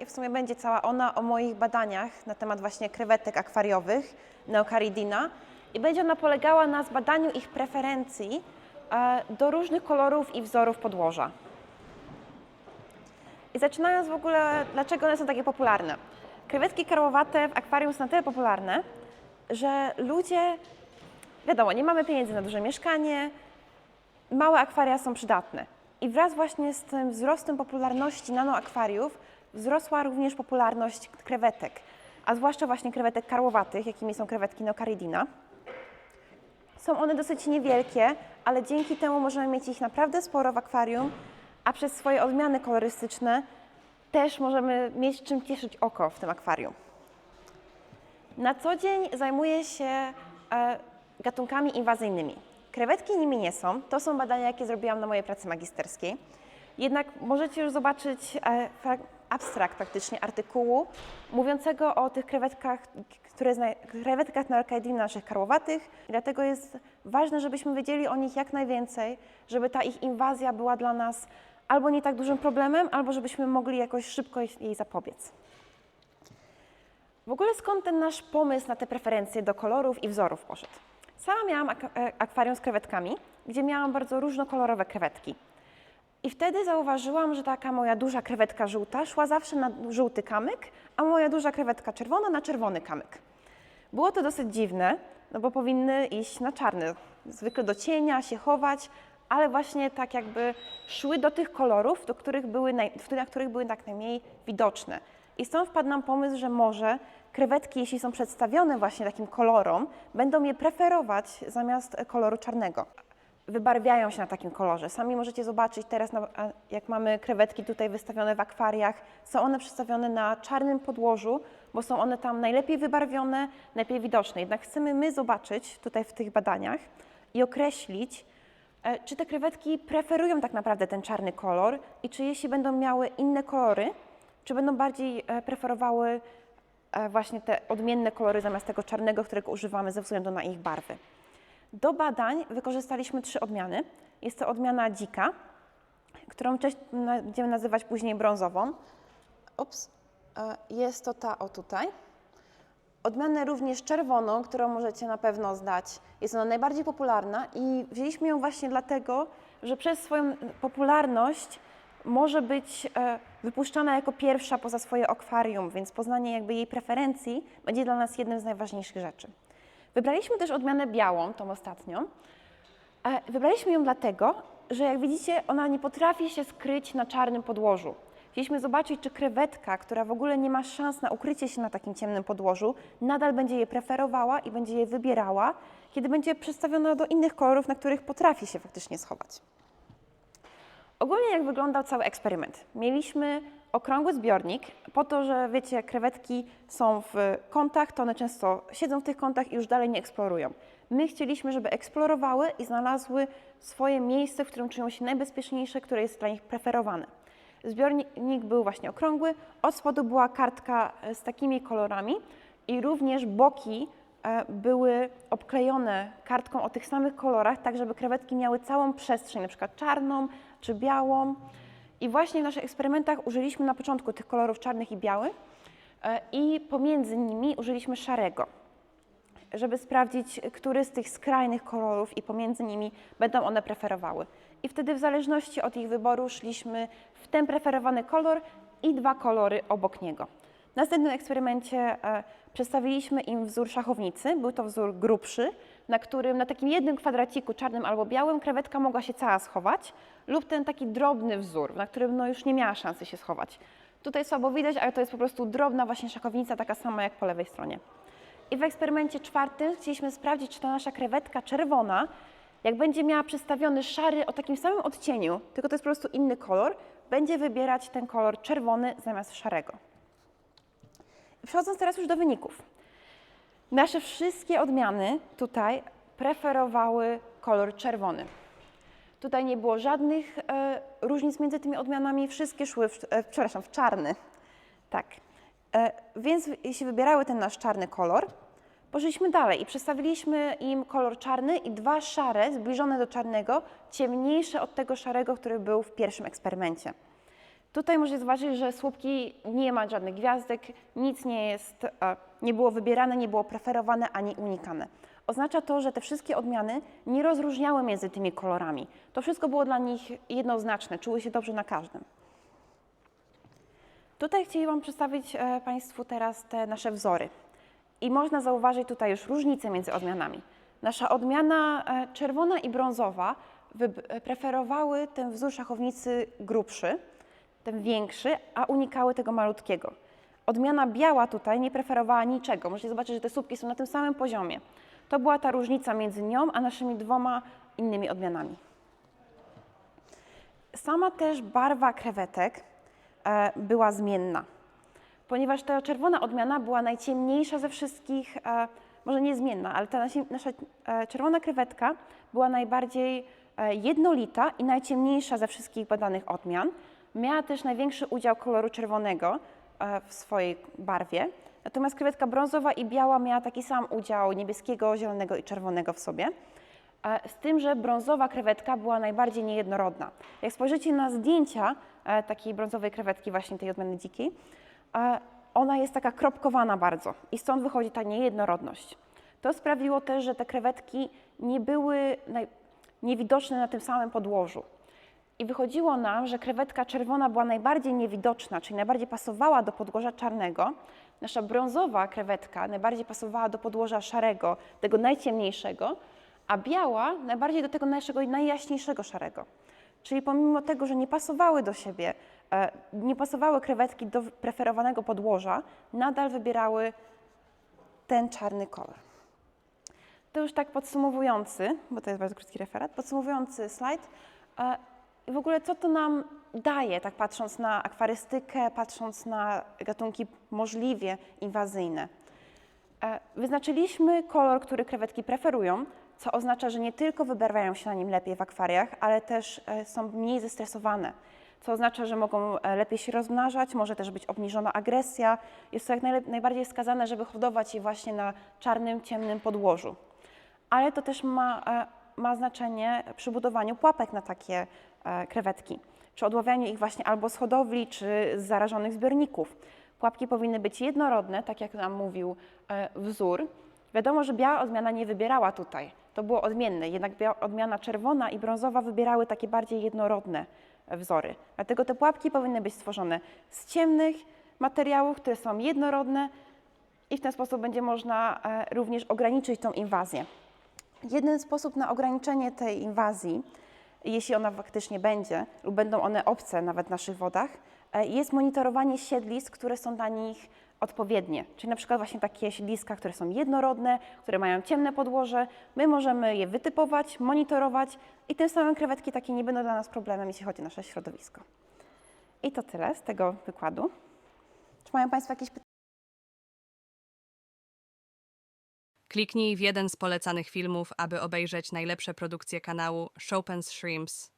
i w sumie będzie cała ona o moich badaniach na temat właśnie krewetek akwariowych Neocaridina i będzie ona polegała na zbadaniu ich preferencji e, do różnych kolorów i wzorów podłoża. I zaczynając w ogóle, dlaczego one są takie popularne? Krewetki karłowate w akwarium są na tyle popularne, że ludzie, wiadomo, nie mamy pieniędzy na duże mieszkanie, małe akwaria są przydatne. I wraz właśnie z tym wzrostem popularności nanoakwariów wzrosła również popularność krewetek, a zwłaszcza właśnie krewetek karłowatych, jakimi są krewetki nocaridina. Są one dosyć niewielkie, ale dzięki temu możemy mieć ich naprawdę sporo w akwarium, a przez swoje odmiany kolorystyczne też możemy mieć czym cieszyć oko w tym akwarium. Na co dzień zajmuję się e, gatunkami inwazyjnymi. Krewetki nimi nie są. To są badania, jakie zrobiłam na mojej pracy magisterskiej. Jednak możecie już zobaczyć e, abstrakt praktycznie artykułu mówiącego o tych krewetkach, które zna- krewetkach na Arcaidin naszych karłowatych. Dlatego jest ważne, żebyśmy wiedzieli o nich jak najwięcej, żeby ta ich inwazja była dla nas albo nie tak dużym problemem, albo żebyśmy mogli jakoś szybko jej zapobiec. W ogóle skąd ten nasz pomysł na te preferencje do kolorów i wzorów poszedł? Sama miałam e, akwarium z krewetkami, gdzie miałam bardzo różnokolorowe krewetki. I wtedy zauważyłam, że taka moja duża krewetka żółta szła zawsze na żółty kamyk, a moja duża krewetka czerwona na czerwony kamyk. Było to dosyć dziwne, no bo powinny iść na czarny, zwykle do cienia, się chować, ale właśnie tak jakby szły do tych kolorów, do których były naj, na których były tak najmniej widoczne. I stąd wpadł nam pomysł, że może krewetki, jeśli są przedstawione właśnie takim kolorom, będą je preferować zamiast koloru czarnego. Wybarwiają się na takim kolorze. Sami możecie zobaczyć teraz, jak mamy krewetki tutaj wystawione w akwariach, są one przedstawione na czarnym podłożu, bo są one tam najlepiej wybarwione, najlepiej widoczne. Jednak chcemy my zobaczyć tutaj w tych badaniach i określić, e, czy te krewetki preferują tak naprawdę ten czarny kolor i czy jeśli będą miały inne kolory, czy będą bardziej e, preferowały e, właśnie te odmienne kolory zamiast tego czarnego, którego używamy ze względu na ich barwy. Do badań wykorzystaliśmy trzy odmiany. Jest to odmiana dzika, którą będziemy nazywać później brązową. Ups, e, jest to ta o tutaj. Odmianę również czerwoną, którą możecie na pewno znać. Jest ona najbardziej popularna i wzięliśmy ją właśnie dlatego, że przez swoją popularność może być e, wypuszczana jako pierwsza poza swoje akwarium, więc poznanie jakby jej preferencji będzie dla nas jednym z najważniejszych rzeczy. Wybraliśmy też odmianę białą, tą ostatnią. E, Wybraliśmy ją dlatego, że jak widzicie, ona nie potrafi się skryć na czarnym podłożu. Chcieliśmy zobaczyć, czy krewetka, która w ogóle nie ma szans na ukrycie się na takim ciemnym podłożu, nadal będzie je preferowała i będzie je wybierała, kiedy będzie przedstawiona do innych kolorów, na których potrafi się faktycznie schować. Ogólnie jak wyglądał cały eksperyment? Mieliśmy okrągły zbiornik, po to, że wiecie, krewetki są w kątach, to one często siedzą w tych kątach i już dalej nie eksplorują. My chcieliśmy, żeby eksplorowały i znalazły swoje miejsce, w którym czują się najbezpieczniejsze, które jest dla nich preferowane. Zbiornik był właśnie okrągły, od spodu była kartka e, z takimi kolorami i również boki e, były obklejone kartką o tych samych kolorach, tak żeby krewetki miały całą przestrzeń, na przykład czarną czy białą. I właśnie w naszych eksperymentach użyliśmy na początku tych kolorów czarnych i białych e, i pomiędzy nimi użyliśmy szarego, żeby sprawdzić, który z tych skrajnych kolorów i pomiędzy nimi będą one preferowały. I wtedy w zależności od ich wyboru szliśmy w ten preferowany kolor i dwa kolory obok niego. W następnym eksperymencie e, przedstawiliśmy im wzór szachownicy. Był to wzór grubszy, na którym na takim jednym kwadraciku czarnym albo białym krewetka mogła się cała schować, lub ten taki drobny wzór, na którym no, już nie miała szansy się schować. Tutaj słabo widać, ale to jest po prostu drobna właśnie szachownica, taka sama jak po lewej stronie. I w eksperymencie czwartym chcieliśmy sprawdzić, czy ta nasza krewetka czerwona, jak będzie miała przedstawiony szary o takim samym odcieniu, tylko to jest po prostu inny kolor, będzie wybierać ten kolor czerwony zamiast szarego. Przechodząc teraz już do wyników. Nasze wszystkie odmiany tutaj preferowały kolor czerwony. Tutaj nie było żadnych e, różnic między tymi odmianami, wszystkie szły, w, e, przepraszam, w czarny. Tak. E, więc jeśli wybierały ten nasz czarny kolor, poszliśmy dalej i przedstawiliśmy im kolor czarny i dwa szare, zbliżone do czarnego, ciemniejsze od tego szarego, który był w pierwszym eksperymencie. Tutaj możecie zobaczyć, że słupki nie ma żadnych gwiazdek, nic nie jest, e, nie było wybierane, nie było preferowane ani unikane. Oznacza to, że te wszystkie odmiany nie rozróżniały między tymi kolorami. To wszystko było dla nich jednoznaczne, czuły się dobrze na każdym. Tutaj chciałam przedstawić e, Państwu teraz te nasze wzory. I można zauważyć tutaj już różnice między odmianami. Nasza odmiana e, czerwona i brązowa preferowały ten wzór szachownicy grubszy, ten większy, a unikały tego malutkiego. Odmiana biała tutaj nie preferowała niczego. Możecie zobaczyć, że te słupki są na tym samym poziomie. To była ta różnica między nią a naszymi dwoma innymi odmianami. Sama też barwa krewetek e, była zmienna, ponieważ ta czerwona odmiana była najciemniejsza ze wszystkich, e, może nie zmienna, ale ta nasza e, czerwona krewetka była najbardziej jednolita i najciemniejsza ze wszystkich badanych odmian. Miała też największy udział koloru czerwonego e, w swojej barwie, natomiast krewetka brązowa i biała miała taki sam udział niebieskiego, zielonego i czerwonego w sobie. E, Z tym, że brązowa krewetka była najbardziej niejednorodna. Jak spojrzycie na zdjęcia e, takiej brązowej krewetki, właśnie tej odmiany dzikiej, ona jest taka kropkowana bardzo i stąd wychodzi ta niejednorodność. To sprawiło też, że te krewetki nie były niewidoczne na tym samym podłożu. I wychodziło nam, że krewetka czerwona była najbardziej niewidoczna, czyli najbardziej pasowała do podłoża czarnego. Nasza brązowa krewetka najbardziej pasowała do podłoża szarego, tego najciemniejszego, a biała najbardziej do tego naszego najjaśniejszego szarego. Czyli pomimo tego, że nie pasowały do siebie, e, nie pasowały krewetki do preferowanego podłoża, nadal wybierały ten czarny kolor. To już tak podsumowujący, bo to jest bardzo krótki referat, podsumowujący slajd. W ogóle co to nam daje, tak patrząc na akwarystykę, patrząc na gatunki możliwie inwazyjne? E, Wyznaczyliśmy kolor, który krewetki preferują, co oznacza, że nie tylko wybarwiają się na nim lepiej w akwariach, ale też e, są mniej zestresowane. Co oznacza, że mogą e, lepiej się rozmnażać, może też być obniżona agresja. Jest to jak najbardziej wskazane, żeby hodować je właśnie na czarnym, ciemnym podłożu. Ale to też ma, ma znaczenie przy budowaniu pułapek na takie krewetki, czy odławianiu ich właśnie albo z hodowli, czy z zarażonych zbiorników. Pułapki powinny być jednorodne, tak jak nam mówił e, wzór. Wiadomo, że biała odmiana nie wybierała tutaj, to było odmienne, jednak odmiana czerwona i brązowa wybierały takie bardziej jednorodne e, wzory. Dlatego te pułapki powinny być stworzone z ciemnych materiałów, które są jednorodne i w ten sposób będzie można e, również ograniczyć tą inwazję. Jeden sposób na ograniczenie tej inwazji, jeśli ona faktycznie będzie, lub będą one obce nawet w naszych wodach, e, jest monitorowanie siedlisk, które są dla nich odpowiednie. Czyli na przykład właśnie takie siedliska, które są jednorodne, które mają ciemne podłoże. My możemy je wytypować, monitorować i tym samym krewetki takie nie będą dla nas problemem, jeśli chodzi o nasze środowisko. I to tyle z tego wykładu. Czy mają Państwo jakieś pytania? Kliknij w jeden z polecanych filmów, aby obejrzeć najlepsze produkcje kanału Chopin's Shrimps.